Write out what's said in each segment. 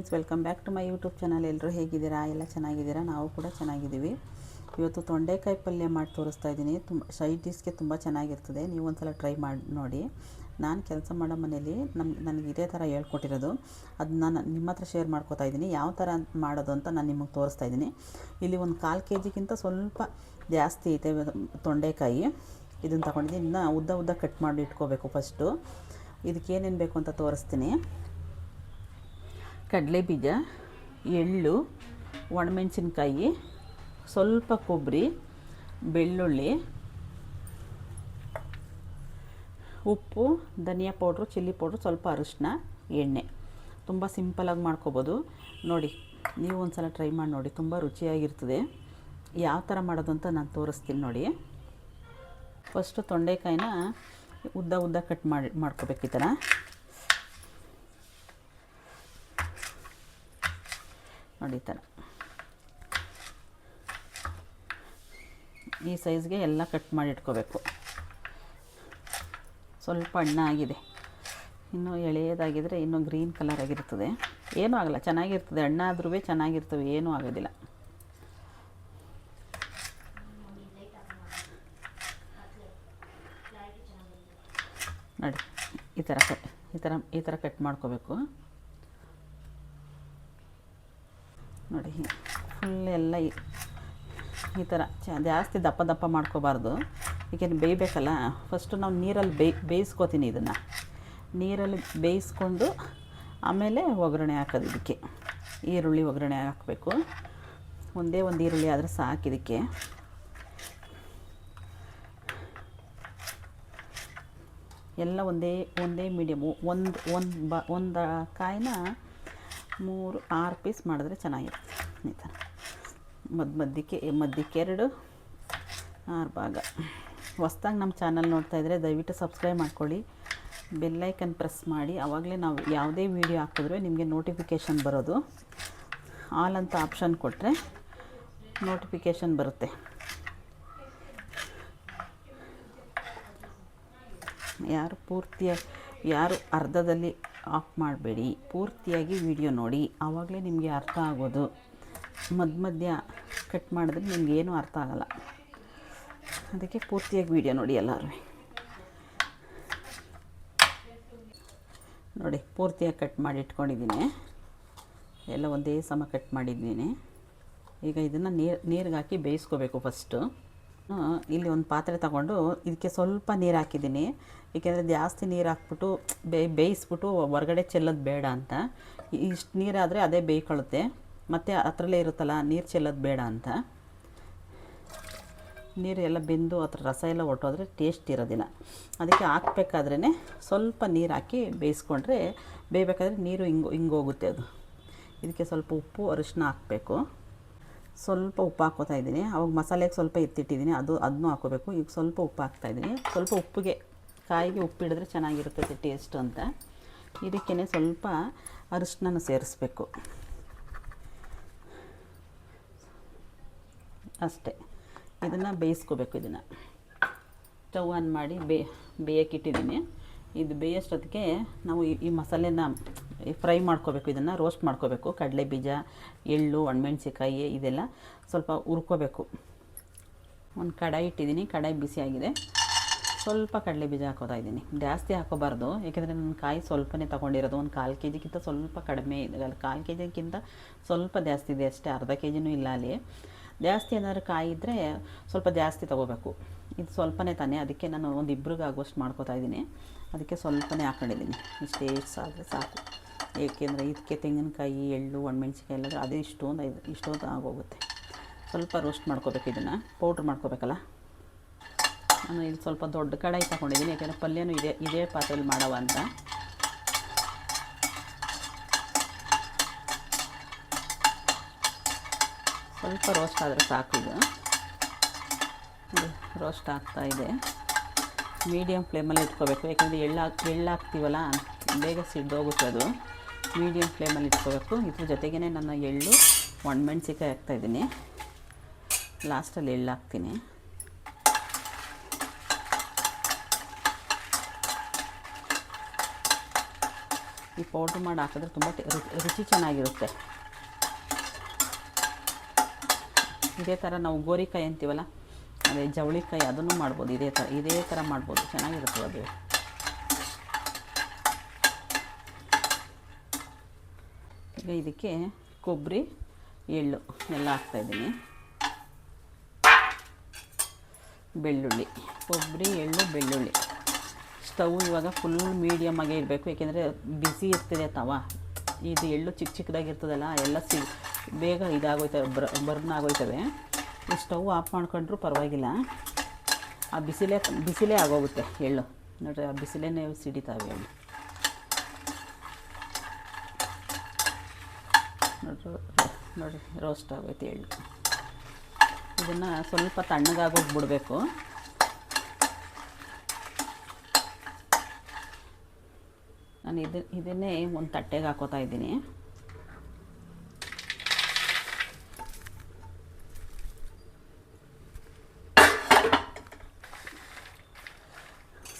Friends welcome back to my YouTube channel ಎಲ್ಲರೂ ಹೇಗಿದ್ದೀರಾ? ಎಲ್ಲ ಚೆನ್ನಾಗಿದ್ದೀರಾ? ನಾವು ಕೂಡ ಚೆನ್ನಾಗಿದ್ದೀವಿ. ಇವತ್ತು ತೊಂಡೆಕಾಯಿ ಪಲ್ಯ ಮಾಡಿ ತೋರಿಸ್ತಾ ಇದ್ದೀನಿ. ತುಂಬ ಸೈಡ್ ತುಂಬ ಚೆನ್ನಾಗಿರ್ತದೆ. ನೀವು ಒಂದು ಸಲ ಟ್ರೈ ಮಾಡಿ, ನೋಡಿ. ನಾನು ಕೆಲಸ ಮಾಡೋ ಮನೇಲಿ ನಮ್ಮ ನನಗೆ ಇದೇ ಥರ ಹೇಳ್ಕೊಟ್ಟಿರೋದು. ಅದು ನಾನು ನಿಮ್ಮ ಹತ್ರ ಶೇರ್ ಮಾಡ್ಕೋತಾ ಇದ್ದೀನಿ. ಯಾವ ಥರ ಮಾಡೋದು ಅಂತ ನಾನು ನಿಮಗೆ ತೋರಿಸ್ತಾ ಇದ್ದೀನಿ. ಇಲ್ಲಿ ಒಂದು ಕಾಲು ಕೆ ಜಿಗಿಂತ ಸ್ವಲ್ಪ ಜಾಸ್ತಿ ಐತೆ ತೊಂಡೆಕಾಯಿ. ಇದನ್ನು ತಗೊಂಡಿದ್ದೀನಿ. ಇನ್ನು ಉದ್ದ ಉದ್ದ ಕಟ್ ಮಾಡಿ ಇಟ್ಕೋಬೇಕು ಫಸ್ಟು ಇದಕ್ಕೇನೇನು ಬೇಕು ಅಂತ ತೋರಿಸ್ತೀನಿ. ಕಡಲೆ ಬೀಜ ಎಳ್ಳು, ಒಣಮೆಣಸಿನ್ಕಾಯಿ, ಸ್ವಲ್ಪ ಕೊಬ್ಬರಿ, ಬೆಳ್ಳುಳ್ಳಿ, ಉಪ್ಪು, ಧನಿಯಾ ಪೌಡ್ರು, ಚಿಲ್ಲಿ ಪೌಡ್ರು, ಸ್ವಲ್ಪ ಅರಿಶಿನ ಎಣ್ಣೆ. ತುಂಬ ಸಿಂಪಲಾಗಿ ಮಾಡ್ಕೋಬೋದು. ನೋಡಿ, ನೀವು ಒಂದು ಸಲ ಟ್ರೈ ಮಾಡಿ ನೋಡಿ, ತುಂಬ ರುಚಿಯಾಗಿರ್ತದೆ. ಯಾವ ಥರ ಮಾಡೋದು ಅಂತ ನಾನು ತೋರಿಸ್ತೀನಿ ನೋಡಿ. ಫಸ್ಟು ತೊಂಡೆಕಾಯಿನ ಉದ್ದ ಉದ್ದ ಕಟ್ ಮಾಡಿ, ಮಾಡ್ಕೋಬೇಕು ಥರ ಈ ಸೈಜ್ಗೆ ಎಲ್ಲ ಕಟ್ ಮಾಡಿ ಇಟ್ಕೋಬೇಕು. ಸ್ವಲ್ಪ ಅಣ್ಣ ಆಗಿದೆ. ಇನ್ನೂ ಎಳೆಯದಾಗಿದ್ದರೆ ಇನ್ನೂ ಗ್ರೀನ್ ಕಲರ್ ಆಗಿರ್ತದೆ. ಏನೂ ಆಗಲ್ಲ, ಚೆನ್ನಾಗಿರ್ತದೆ. ಅಣ್ಣ ಆದ್ರೂ ಚೆನ್ನಾಗಿರ್ತವೆ. ಏನೂ ಆಗೋದಿಲ್ಲ. ನೋಡಿ, ಈ ಥರ ಕಟ್ ಈ ಥರ ಈ ಥರ ಕಟ್ ಮಾಡ್ಕೋಬೇಕು. ನೋಡಿ ಫುಲ್ ಎಲ್ಲ ಈ- ಥರ ಚ, ಜಾಸ್ತಿ ದಪ್ಪ ದಪ್ಪ ಮಾಡ್ಕೋಬಾರ್ದು. ಏಕೆಂದ್ರೆ ಬೇಯಬೇಕಲ್ಲ? ಫಸ್ಟು ನಾವು ನೀರಲ್ಲಿ ಬೇಯ್, ಬೇಯಿಸ್ಕೋತೀನಿ ಇದನ್ನು. ನೀರಲ್ಲಿ ಬೇಯಿಸ್ಕೊಂಡು ಆಮೇಲೆ ಒಗ್ಗರಣೆ ಹಾಕೋದು ಇದಕ್ಕೆ. ಈರುಳ್ಳಿ ಒಗ್ಗರಣೆ ಹಾಕಬೇಕು. ಒಂದೇ ಒಂದು ಈರುಳ್ಳಿ ಆದರೆ ಸಾಕು ಇದಕ್ಕೆ. ಎಲ್ಲ ಒಂದೇ ಒಂದೇ ಮೀಡಿಯಮ್ ಒಂದು ಒಂದು ಬ, ಒಂದು ಕಾಯಿನ ಮೂರು, ಆರು ಪೀಸ್ ಮಾಡಿದ್ರೆ ಚೆನ್ನಾಗಿರುತ್ತೆ. ಈ ಥರ. ಮಧ್ಯ ಮಧ್ಯಕ್ಕೆ ಮಧ್ಯಕ್ಕೆ ಎರಡು ಆರು ಭಾಗ. ಹೊಸ್ದಾಗಿ ನಮ್ಮ ಚಾನಲ್ ನೋಡ್ತಾ ಇದ್ದರೆ ದಯವಿಟ್ಟು ಸಬ್ಸ್ಕ್ರೈಬ್ ಮಾಡ್ಕೊಳ್ಳಿ. ಬೆಲ್ಲೈಕನ್ ಪ್ರೆಸ್ ಮಾಡಿ. ಆವಾಗಲೇ ನಾವು ಯಾವುದೇ ವೀಡಿಯೋ ಹಾಕಿದ್ರೆ ನಿಮಗೆ ನೋಟಿಫಿಕೇಷನ್ ಬರೋದು. ಆಲ್ ಅಂತ ಆಪ್ಷನ್ ಕೊಟ್ಟರೆ ನೋಟಿಫಿಕೇಷನ್ ಬರುತ್ತೆ. ಯಾರು ಪೂರ್ತಿಯಾಗಿ ಯಾರು ಅರ್ಧದಲ್ಲಿ ಆಫ್ ಮಾಡಬೇಡಿ. ಪೂರ್ತಿಯಾಗಿ ವಿಡಿಯೋ ನೋಡಿ. ಆವಾಗಲೇ ನಿಮಗೆ ಅರ್ಥ ಆಗೋದು. ಮಧ್ಯ ಮಧ್ಯ ಕಟ್ ಮಾಡಿದ್ರೆ ನಿಮ್ಗೆ ಏನೂ ಅರ್ಥ ಆಗಲ್ಲ. ಅದಕ್ಕೆ ಪೂರ್ತಿಯಾಗಿ ವಿಡಿಯೋ ನೋಡಿ ಎಲ್ಲರೂ ನೋಡಿ, ಪೂರ್ತಿಯಾಗಿ ಕಟ್ ಮಾಡಿ ಇಟ್ಕೊಂಡಿದ್ದೀನಿ. ಎಲ್ಲ ಒಂದೇ ಸಮ ಕಟ್ ಮಾಡಿದ್ದೀನಿ. ಈಗ ಇದನ್ನು ನೀರು ನೀರಿಗೆ ಹಾಕಿ ಬೇಯಿಸ್ಕೋಬೇಕು ಫಸ್ಟು ಇಲ್ಲಿ ಒಂದು ಪಾತ್ರೆ ತಗೊಂಡು ಇದಕ್ಕೆ ಸ್ವಲ್ಪ ನೀರು ಹಾಕಿದ್ದೀನಿ. ಏಕೆಂದರೆ ಜಾಸ್ತಿ ನೀರು ಹಾಕ್ಬಿಟ್ಟು ಬೇಯಿಸ್ಬಿಟ್ಟು ಹೊರಗಡೆ ಚೆಲ್ಲೋದು ಬೇಡ ಅಂತ. ಇಷ್ಟು ನೀರಾದರೆ ಅದೇ ಬೇಯ್ಕೊಳ್ಳುತ್ತೆ. ಮತ್ತು ಅದರಲ್ಲೇ ಇರುತ್ತಲ್ಲ, ನೀರು ಚೆಲ್ಲೋದು ಬೇಡ ಅಂತ. ನೀರು ಎಲ್ಲ ಬೆಂದು ಅದರ ರಸ ಎಲ್ಲ ಹೊಟ್ಟೋದ್ರೆ ಟೇಸ್ಟ್ ಇರೋದಿಲ್ಲ. ಅದಕ್ಕೆ ಹಾಕ್ಬೇಕಾದ್ರೇ ಸ್ವಲ್ಪ ನೀರು ಹಾಕಿ ಬೇಯಿಸ್ಕೊಂಡ್ರೆ ಬೇಯಬೇಕಾದ್ರೆ ನೀರು ಹಿಂಗೆ ಹಿಂಗೋಗುತ್ತೆ ಅದು. ಇದಕ್ಕೆ ಸ್ವಲ್ಪ ಉಪ್ಪು ಅರಿಶಿನ ಹಾಕಬೇಕು. ಸ್ವಲ್ಪ ಉಪ್ಪು ಹಾಕೋತಾ ಇದ್ದೀನಿ. ಅವಾಗ ಮಸಾಲೆಗೆ ಸ್ವಲ್ಪ ಎತ್ತಿಟ್ಟಿದ್ದೀನಿ. ಅದು, ಅದನ್ನೂ ಹಾಕೋಬೇಕು ಈಗ ಸ್ವಲ್ಪ ಉಪ್ಪು ಹಾಕ್ತಾಯಿದ್ದೀನಿ ಸ್ವಲ್ಪ ಉಪ್ಪಿಗೆ, ಕಾಯಿಗೆ ಉಪ್ಪು ಹಿಡಿದ್ರೆ ಚೆನ್ನಾಗಿರುತ್ತೆ ಟೇಸ್ಟ್ ಅಂತ. ಇದಕ್ಕೇ ಸ್ವಲ್ಪ ಅರಿಶಿನ ಸೇರಿಸ್ಬೇಕು. ಅಷ್ಟೇ. ಇದನ್ನು ಬೇಯಿಸ್ಕೋಬೇಕು ಇದನ್ನು. ಸ್ಟವ್ ಆನ್ ಮಾಡಿ ಬೇಯಕ್ಕಿಟ್ಟಿದ್ದೀನಿ ಇದು ಬೇಯೋಷ್ಟೊತ್ತಿಗೆ ನಾವು ಈ ಮಸಾಲೆನ ಫ್ರೈ ಮಾಡ್ಕೋಬೇಕು, ಇದನ್ನು ರೋಸ್ಟ್ ಮಾಡ್ಕೋಬೇಕು. ಕಡಲೆ ಬೀಜ, ಎಳ್ಳು ಒಣಮೆಣ್ಸಿಕಾಯಿ ಇದೆಲ್ಲ ಸ್ವಲ್ಪ ಹುರ್ಕೋಬೇಕು. ಒಂದು ಕಡಾಯಿ ಇಟ್ಟಿದ್ದೀನಿ, ಕಡಾಯಿ ಬಿಸಿಯಾಗಿದೆ ಸ್ವಲ್ಪ ಕಡಲೆ ಬೀಜ ಹಾಕೋತಾ ಇದ್ದೀನಿ. ಜಾಸ್ತಿ ಹಾಕೋಬಾರ್ದು, ಯಾಕೆಂದರೆ ನನ್ನ ಕಾಯಿ ಸ್ವಲ್ಪನೇ ತೊಗೊಂಡಿರೋದು. ಒಂದು ಕಾಲು ಕೆ ಜಿಗಿಂತ ಸ್ವಲ್ಪ ಕಡಿಮೆ ಇದೆ. ಕಾಲು ಕೆ ಜಿಗಿಂತ ಸ್ವಲ್ಪ ಜಾಸ್ತಿ ಇದೆ ಅಷ್ಟೇ, ಅರ್ಧ ಕೆ ಜಿನೂ ಇಲ್ಲ ಅಲ್ಲಿ. ಜಾಸ್ತಿ ಏನಾದ್ರು ಕಾಯಿ ಇದ್ದರೆ ಸ್ವಲ್ಪ ಜಾಸ್ತಿ ತೊಗೋಬೇಕು. ಇದು ಸ್ವಲ್ಪನೇ ತಾನೇ, ಅದಕ್ಕೆ ನಾನು ಒಂದು ಇಬ್ರಿಗೆ ಆಗುವಷ್ಟು ಮಾಡ್ಕೋತಾ ಇದ್ದೀನಿ. ಅದಕ್ಕೆ ಸ್ವಲ್ಪನೇ ಹಾಕೊಂಡಿದ್ದೀನಿ. ಇಷ್ಟೇ ಸಾಕು. ಏಕೆಂದರೆ ಇದಕ್ಕೆ ತೆಂಗಿನಕಾಯಿ, ಎಳ್ಳು ಒಣಮೆಣ್ಸಿಕಾಯಿ ಎಲ್ಲ ಅದೇ ಇಷ್ಟೊಂದು ಇದು ಇಷ್ಟೊಂದು ಆಗೋಗುತ್ತೆ. ಸ್ವಲ್ಪ ರೋಸ್ಟ್ ಮಾಡ್ಕೋಬೇಕು ಇದನ್ನು. ಪೌಡ್ರ್ ಮಾಡ್ಕೋಬೇಕಲ್ಲ? ನಾನು ಇಲ್ಲಿ ಸ್ವಲ್ಪ ದೊಡ್ಡ ಕಡಾಯಿ ತಗೊಂಡಿದ್ದೀನಿ ಯಾಕೆಂದರೆ ಪಲ್ಯನೂ ಇದೇ ಇದೇ ಪಾತ್ರೆಯಲ್ಲಿ ಮಾಡವ ಅಂತ. ಸ್ವಲ್ಪ ರೋಸ್ಟ್ ಆದರೆ ಸಾಕು ಇದು. ರೋಸ್ಟ್ ಆಗ್ತಾ ಇದೆ. ಮೀಡಿಯಮ್ ಫ್ಲೇಮಲ್ಲಿ ಇಟ್ಕೋಬೇಕು, ಯಾಕೆಂದರೆ ಎಳ್ಳು ಹಾಕ್ ಎಳ್ಳು ಹಾಕ್ತೀವಲ್ಲ, ಬೇಗ ಸಿಡ್ದೋಗುತ್ತೆ ಅದು. ಮೀಡಿಯಮ್ ಫ್ಲೇಮಲ್ಲಿ ಇಟ್ಕೋಬೇಕು. ಇದ್ರ ಜೊತೆಗೇ ನಾನು ಎಳ್ಳು ಒಣಮೆಣ್ಸಿಕಾಯಿ ಹಾಕ್ತಾಯಿದ್ದೀನಿ ಲಾಸ್ಟಲ್ಲಿ ಎಳ್ಳು ಹಾಕ್ತೀನಿ. ಈ ಪೌಡ್ರ್ ಮಾಡಿ ಹಾಕಿದ್ರೆ ತುಂಬ ರುಚಿ ಚೆನ್ನಾಗಿರುತ್ತೆ. ಇದೇ ಥರ ನಾವು ಗೋರಿಕಾಯಿ ಅಂತೀವಲ್ಲ, ಅದೇ ಜವಳಿಕಾಯಿ ಅದನ್ನು ಮಾಡ್ಬೋದು. ಇದೇ ಥರ ಇದೇ ಥರ ಮಾಡ್ಬೋದು. ಚೆನ್ನಾಗಿರುತ್ತೆ ಅದು. ಈಗ ಇದಕ್ಕೆ ಕೊಬ್ಬರಿ, ಎಳ್ಳು ಎಲ್ಲ ಹಾಕ್ತಾಯಿದ್ದೀನಿ ಬೆಳ್ಳುಳ್ಳಿ, ಕೊಬ್ಬರಿ, ಎಳ್ಳು, ಬೆಳ್ಳುಳ್ಳಿ. ಸ್ಟವ್ ಇವಾಗ ಫುಲ್ ಮೀಡಿಯಮ್ಮಾಗೆ ಇರಬೇಕು, ಏಕೆಂದರೆ ಬಿಸಿ ಇರ್ತದೆ ತವ. ಇದು ಎಳ್ಳು ಚಿಕ್ಕ ಚಿಕ್ಕದಾಗಿರ್ತದಲ್ಲ ಎಲ್ಲ ಸಿ, ಬೇಗ ಇದಾಗೋಯ್ತವೆ, ಬರ್, ಬರ್ನ್ ಆಗೋಯ್ತವೆ. ಸ್ಟವ್ ಆಫ್ ಮಾಡ್ಕೊಂಡ್ರು ಪರವಾಗಿಲ್ಲ. ಆ ಬಿಸಿಲೇ ಬಿಸಿಲೇ ಆಗೋಗುತ್ತೆ ಎಳ್ಳು. ನೋಡ್ರಿ, ಆ ಬಿಸಿಲೇ ಸಿಡಿತಾವೆ ಎಳ್ಳು. ನೋಡ್ರಿ ನೋಡಿರಿ ರೋಸ್ಟ್ ಆಗೋಯ್ತು ಎಳ್ಳು. ಇದನ್ನು ಸ್ವಲ್ಪ ತಣ್ಣಗಾಗೋಗಿ ಬಿಡಬೇಕು ನಾನು ಇದು, ಇದನ್ನೇ ಒಂದು ತಟ್ಟೆಗೆ ಹಾಕೋತಾ ಇದ್ದೀನಿ.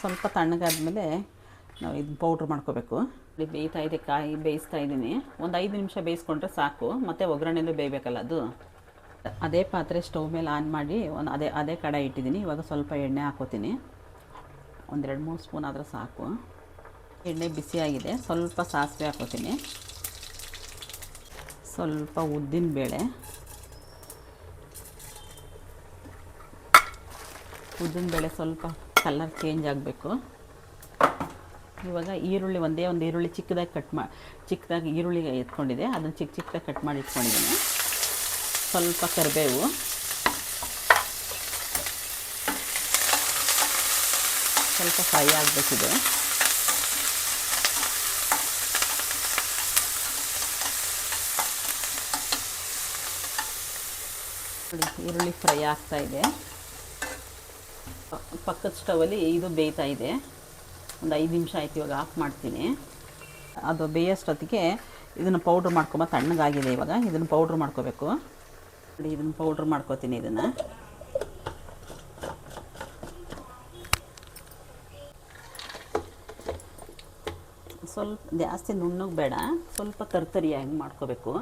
ಸ್ವಲ್ಪ ತಣ್ಣಗಾದ್ಮೇಲೆ ನಾವು ಇದು ಪೌಡ್ರ್ ಮಾಡ್ಕೋಬೇಕು. ಬೇಯ್ತಾ ಇದೆ ಕಾಯಿ, ಬೇಯಿಸ್ತಾ ಇದ್ದೀನಿ. ಒಂದು ಐದು ನಿಮಿಷ ಬೇಯಿಸ್ಕೊಂಡ್ರೆ ಸಾಕು. ಮತ್ತು ಒಗ್ಗರಣೆನೂ ಬೇಯಬೇಕಲ್ಲ ಅದು. ಅದೇ ಪಾತ್ರೆ ಸ್ಟವ್ ಮೇಲೆ ಆನ್ ಮಾಡಿ ಒಂದು ಅದೇ ಅದೇ ಕಡಾಯಿ ಇಟ್ಟಿದ್ದೀನಿ. ಇವಾಗ ಸ್ವಲ್ಪ ಎಣ್ಣೆ ಹಾಕೋತೀನಿ. ಒಂದೆರಡು, ಮೂರು ಸ್ಪೂನ್ ಆದರೆ ಸಾಕು. ಎಣ್ಣೆ ಬಿಸಿಯಾಗಿದೆ ಸ್ವಲ್ಪ ಸಾಸಿವೆ ಹಾಕೋತೀನಿ. ಸ್ವಲ್ಪ ಉದ್ದಿನ ಬೇಳೆ. ಉದ್ದಿನ ಬೇಳೆ ಸ್ವಲ್ಪ ಕಲರ್ ಚೇಂಜ್ ಆಗಬೇಕು. ಇವಾಗ ಈರುಳ್ಳಿ ಒಂದೇ ಒಂದು ಈರುಳ್ಳಿ ಚಿಕ್ಕದಾಗಿ ಕಟ್ ಮಾ ಚಿಕ್ಕದಾಗಿ ಈರುಳ್ಳಿ ಎತ್ಕೊಂಡಿದೆ. ಅದನ್ನು ಚಿಕ್ಕ ಚಿಕ್ಕದಾಗಿ ಕಟ್ ಮಾಡಿ ಇಟ್ಕೊಂಡಿದ್ದೀನಿ. ಸ್ವಲ್ಪ ಕರಿಬೇವು. ಸ್ವಲ್ಪ ಫ್ರೈ ಆಗಬೇಕಿದೆ. ಈರುಳ್ಳಿ ಫ್ರೈ ಆಗ್ತಾ ಇದೆ. ಪಕ್ಕದ ಸ್ಟವಲ್ಲಿ ಇದು ಬೇಯ್ತಾ ಇದೆ. ಒಂದು ಐದು ನಿಮಿಷ ಆಯ್ತು, ಇವಾಗ ಆಫ್ ಮಾಡ್ತೀನಿ. ಅದು ಬೇಯಷ್ಟೊತ್ತಿಗೆ ಇದನ್ನು ಪೌಡ್ರ್ ಮಾಡ್ಕೊಂಬ ತಣ್ಣಗಾಗಿದೆ ಇವಾಗ, ಇದನ್ನು ಪೌಡ್ರ್ ಮಾಡ್ಕೋಬೇಕು. ಇದನ್ನು ಪೌಡ್ರ್ ಮಾಡ್ಕೋತೀನಿ ಇದನ್ನು. ಸ್ವಲ್ಪ ಜಾಸ್ತಿ ನುಣ್ಣಗೆ ಬೇಡ, ಸ್ವಲ್ಪ ತರ್ತರಿಯಾಗಿ ಮಾಡ್ಕೋಬೇಕು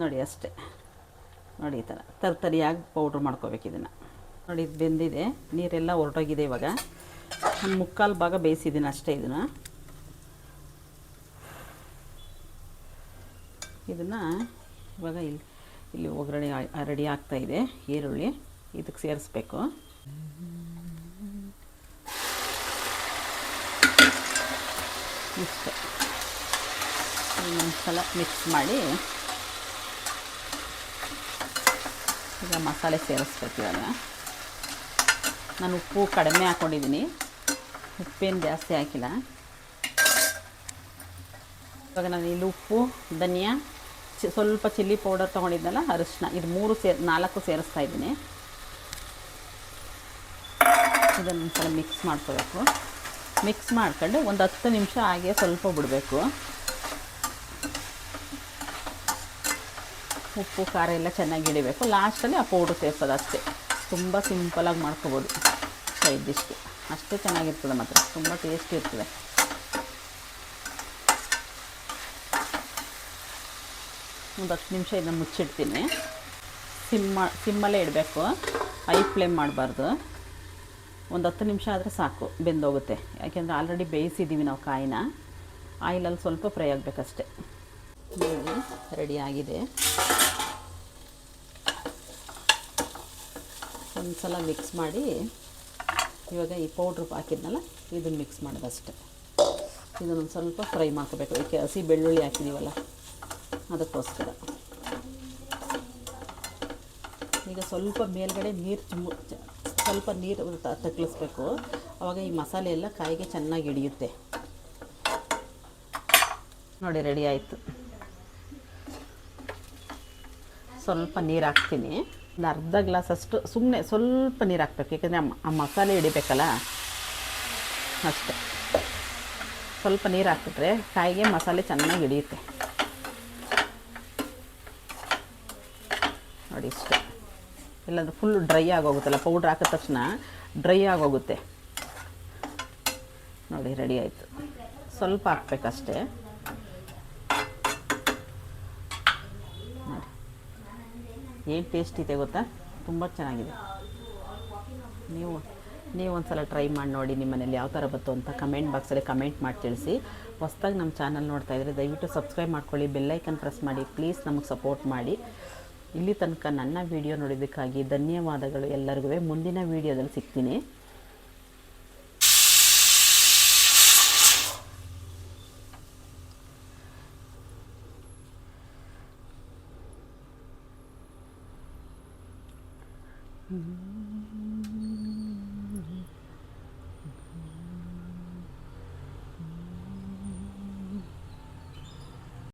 ನೋಡಿ ಅಷ್ಟೇ ನೋಡಿ ಈ ಥರ ತರ್ತರಿಯಾಗಿ ಪೌಡ್ರ್ ಮಾಡ್ಕೋಬೇಕು ಇದನ್ನು. ನೋಡಿ, ಇದು ಬೆಂದಿದೆ. ನೀರೆಲ್ಲ ಹೊರಟೋಗಿದೆ ಇವಾಗ. ಒಂದು ಮುಕ್ಕಾಲು ಭಾಗ ಬೇಯಿಸಿದ್ದೀನಿ ಅಷ್ಟೇ ಇದನ್ನು. ಇದನ್ನು ಇವಾಗ ಇಲ್ಲಿ ಇಲ್ಲಿ ಒಗ್ಗರಣೆ ರೆಡಿ ಆಗ್ತಾ ಇದೆ. ಈರುಳ್ಳಿ ಇದಕ್ಕೆ ಸೇರಿಸ್ಬೇಕು. ಇಷ್ಟೇ. ಇನ್ನೊಂದು ಸಲ ಮಿಕ್ಸ್ ಮಾಡಿ ಈಗ ಮಸಾಲೆ ಸೇರಿಸ್ಬೇಕು ಇವಾಗ. ನಾನು ಉಪ್ಪು ಕಡಿಮೆ ಹಾಕ್ಕೊಂಡಿದ್ದೀನಿ ಉಪ್ಪೇನು ಜಾಸ್ತಿ ಹಾಕಿಲ್ಲ. ಇವಾಗ ನಾನು ಇಲ್ಲಿ ಉಪ್ಪು, ಧನಿಯಾ, ಚಿ ಸ್ವಲ್ಪ ಚಿಲ್ಲಿ ಪೌಡರ್ ತೊಗೊಂಡಿದ್ದಲ್ಲ ಅರಿಶಿನ ಇದು ಮೂರು ಸೇರ್ ನಾಲ್ಕು ಸೇರಿಸ್ತಾ ಇದ್ದೀನಿ. ಇದನ್ನು ಒಂದ್ಸಲ ಮಿಕ್ಸ್ ಮಾಡ್ಕೋಬೇಕು. ಮಿಕ್ಸ್ ಮಾಡ್ಕೊಂಡು ಒಂದು ಹತ್ತು ನಿಮಿಷ ಹಾಗೆ ಸ್ವಲ್ಪ ಬಿಡಬೇಕು. ಉಪ್ಪು, ಖಾರ ಎಲ್ಲ ಚೆನ್ನಾಗಿ ಹಿಡಿಬೇಕು ಲಾಸ್ಟಲ್ಲಿ ಆ ಪೌಡ್ರ್ ಸೇರ್ಸೋದು ಅಷ್ಟೇ. ತುಂಬ ಸಿಂಪಲಾಗಿ ಮಾಡ್ಕೋಬೋದು. ಸೈಡ್ ಡಿಶ್ಗೆ ಅಷ್ಟೇ ಚೆನ್ನಾಗಿರ್ತದೆ ಮಾತ್ರ. ತುಂಬ ಟೇಸ್ಟಿ ಇರ್ತದೆ. ಒಂದು ಹತ್ತು ನಿಮಿಷ ಇದನ್ನು ಮುಚ್ಚಿಡ್ತೀನಿ. ಸಿಮ್ಮ ಸಿಮ್ಮಲ್ಲೇ ಇಡಬೇಕು. ಐ ಫ್ಲೇಮ್ ಮಾಡಬಾರ್ದು. ಒಂದು ಹತ್ತು ನಿಮಿಷ ಆದರೆ ಸಾಕು. ಬೆಂದೋಗುತ್ತೆ. ಯಾಕೆಂದರೆ ಆಲ್ರೆಡಿ ಬೇಯಿಸಿದ್ದೀವಿ ನಾವು ಕಾಯಿನ. ಆಯಿಲಲ್ಲಿ ಸ್ವಲ್ಪ ಫ್ರೈ ಆಗಬೇಕಷ್ಟೆ. ರೆಡಿ ಆಗಿದೆ. ಒಂದು ಸಲ ಮಿಕ್ಸ್ ಮಾಡಿ, ಇವಾಗ ಈ ಪೌಡ್ರ್ ಹಾಕಿದ್ನಲ್ಲ, ಇದನ್ನು ಮಿಕ್ಸ್ ಮಾಡೋದಷ್ಟೆ. ಇದನ್ನೊಂದು ಸ್ವಲ್ಪ ಫ್ರೈ ಮಾಡ್ಕೋಬೇಕು. ಏಕೆ ಹಸಿ ಬೆಳ್ಳುಳ್ಳಿ ಹಾಕಿದ್ದೀವಲ್ಲ ಅದಕ್ಕೋಸ್ಕರ. ಈಗ ಸ್ವಲ್ಪ ಮೇಲ್ಗಡೆ ನೀರು ಚುಮ್ಮು ಸ್ವಲ್ಪ ನೀರು ತ- ತಗ್ಲಿಸ್ಬೇಕು ಆವಾಗ ಈ ಮಸಾಲೆ ಎಲ್ಲ ಕಾಯಿಗೆ ಚೆನ್ನಾಗಿ ಹಿಡಿಯುತ್ತೆ. ನೋಡಿ ರೆಡಿ ಆಯಿತು. ಸ್ವಲ್ಪ ನೀರು ಹಾಕ್ತೀನಿ. ಒಂದು ಅರ್ಧ ಗ್ಲಾಸಷ್ಟು ಸುಮ್ಮನೆ ಸ್ವಲ್ಪ ನೀರು ಹಾಕ್ಬೇಕು. ಯಾಕಂದರೆ ಆ ಮಸಾಲೆ ಹಿಡಿಬೇಕಲ್ಲ? ಅಷ್ಟೆ. ಸ್ವಲ್ಪ ನೀರು ಹಾಕಿಬಿಟ್ರೆ ಕಾಯಿಗೆ ಮಸಾಲೆ ಚೆನ್ನಾಗಿ ಹಿಡಿಯುತ್ತೆ. ನೋಡಿ ಇಷ್ಟು. ಇಲ್ಲಾಂದ್ರೆ ಫುಲ್ ಡ್ರೈ ಆಗೋಗುತ್ತಲ್ಲ ಪೌಡ್ರ್ ಹಾಕಿದ ತಕ್ಷಣ ಡ್ರೈ ಆಗೋಗುತ್ತೆ. ನೋಡಿ ರೆಡಿ ಆಯಿತು. ಸ್ವಲ್ಪ ಹಾಕ್ಬೇಕಷ್ಟೇ. ಏನು ಟೇಸ್ಟ್ ಇದೆ ಗೊತ್ತಾ? ತುಂಬ ಚೆನ್ನಾಗಿದೆ. ನೀವು ನೀವು ಒಂದ್ಸಲ ಟ್ರೈ ಮಾಡಿ ನೋಡಿ ನಿಮ್ಮ ಮನೇಲಿ ಯಾವ ಥರ ಬಂತು ಅಂತ ಕಮೆಂಟ್ ಬಾಕ್ಸಲ್ಲಿ ಕಮೆಂಟ್ ಮಾಡಿ ತಿಳಿಸಿ. ಹೊಸ್ದಾಗಿ ನಮ್ಮ ಚಾನಲ್ ನೋಡ್ತಾ ಇದ್ದರೆ ದಯವಿಟ್ಟು ಸಬ್ಸ್ಕ್ರೈಬ್ ಮಾಡ್ಕೊಳ್ಳಿ ಬೆಲ್ಲೈಕನ್ ಪ್ರೆಸ್ ಮಾಡಿ ಪ್ಲೀಸ್ ನಮಗೆ ಸಪೋರ್ಟ್ ಮಾಡಿ. ಇಲ್ಲಿ ತನಕ ನನ್ನ ವಿಡಿಯೋ ನೋಡಿದ್ದಕ್ಕಾಗಿ ಧನ್ಯವಾದಗಳು ಎಲ್ಲರಿಗೂ. ಮುಂದಿನ ವೀಡಿಯೋದಲ್ಲಿ ಸಿಗ್ತೀನಿ. Mm-hmm.